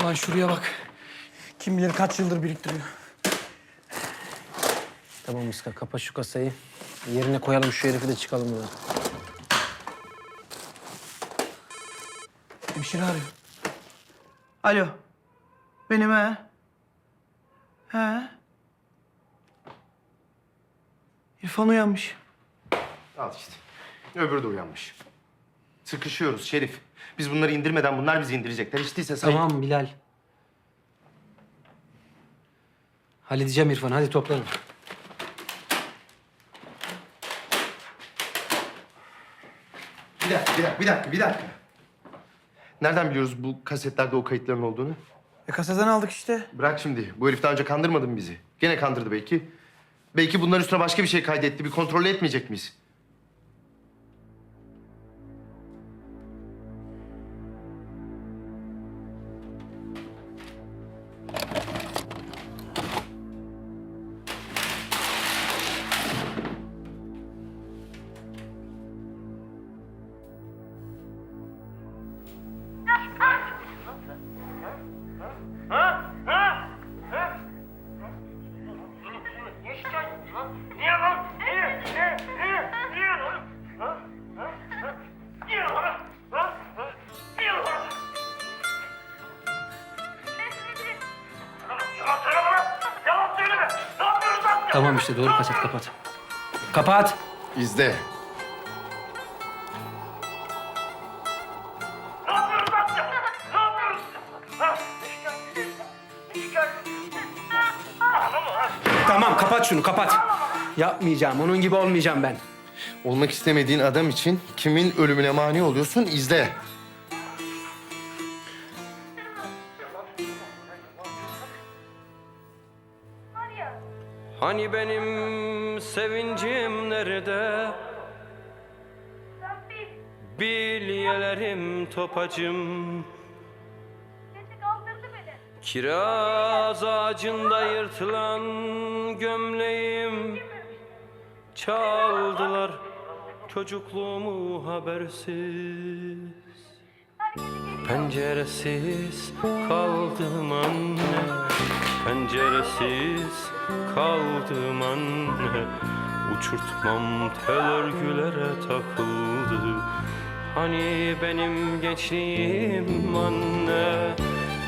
Ulan şuraya bak. Kim bilir kaç yıldır biriktiriyor. Tamam Iska kapa şu kasayı. Yerine koyalım şu herifi de çıkalım buradan. Hemşire arıyor. Alo. Benim he. He. İrfan uyanmış. Al işte. Öbürü de uyanmış. Sıkışıyoruz Şerif. Biz bunları indirmeden bunlar bizi indirecekler. Hiç değilse sayın... Tamam Bilal. Halledeceğim İrfan hadi toplanın. Bir dakika, bir dakika, bir dakika, bir dakika. Nereden biliyoruz bu kasetlerde o kayıtların olduğunu? E kasadan aldık işte. Bırak şimdi. Bu herif daha önce kandırmadı mı bizi? Gene kandırdı belki. Belki bunların üstüne başka bir şey kaydetti. Bir kontrol etmeyecek miyiz? Niye lan? Niye? Niye? Niye? Niye lan? Ha? Ha? Ha? Niye lan? Ha? Ha? Niye lan? Yalan söyleme lan! Yalan söyleme! Ne yapıyoruz lan? Tamam işte doğru kaset kapat. Kapat. İzle. Kapat şunu kapat. Yapmayacağım onun gibi olmayacağım ben. Olmak istemediğin adam için kimin ölümüne mani oluyorsun? İzle. Hani benim sevincim nerede? Bilyelerim topacım. Kiraz ağacında yırtılan gömleğim Çaldılar çocukluğumu habersiz. Penceresiz kaldım anne Penceresiz kaldım anne. Uçurtmam tel örgülere takıldı. Hani benim gençliğim anne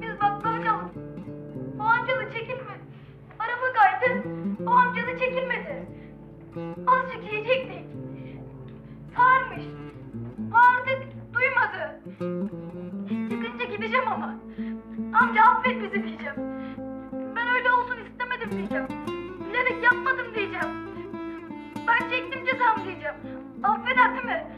Biz çaldık. O amca da çekilmedi. Araba kaydı. O amca da çekilmedi. Azıcık yiyecektik. Sarmış. Bağırdık. Duymadı. Çıkınca gideceğim ama. Amca affet bizi diyeceğim. Ben öyle olsun istemedim diyeceğim. Bilerek yapmadım diyeceğim. Ben çektim cezamı diyeceğim. Affeder değil mi?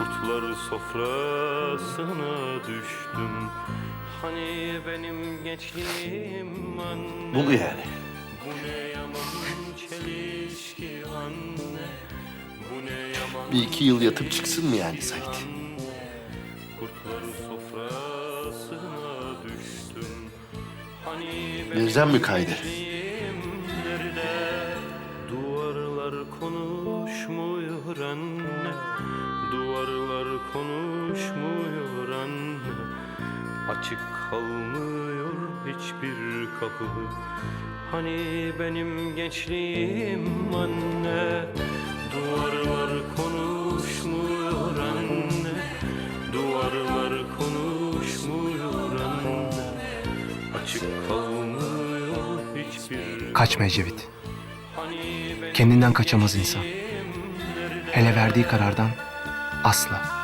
Kurtlar sofrasına düştüm Hani benim gençliğim anne Bul yani. Bu ne yaman çelişki anne Bu ne yaman Bir iki yıl yatıp çıksın mı yani Sait? Kurtlar sofrasına düştüm Hani Vereceğim mi kaydı? gençliğim Açık kalmıyor hiçbir kapı Hani benim gençliğim anne Duvarlar konuşmuyor anne Duvarlar konuşmuyor anne Açık kalmıyor hiçbir Kaçma Ecevit. Kendinden kaçamaz insan. Hele verdiği karardan asla.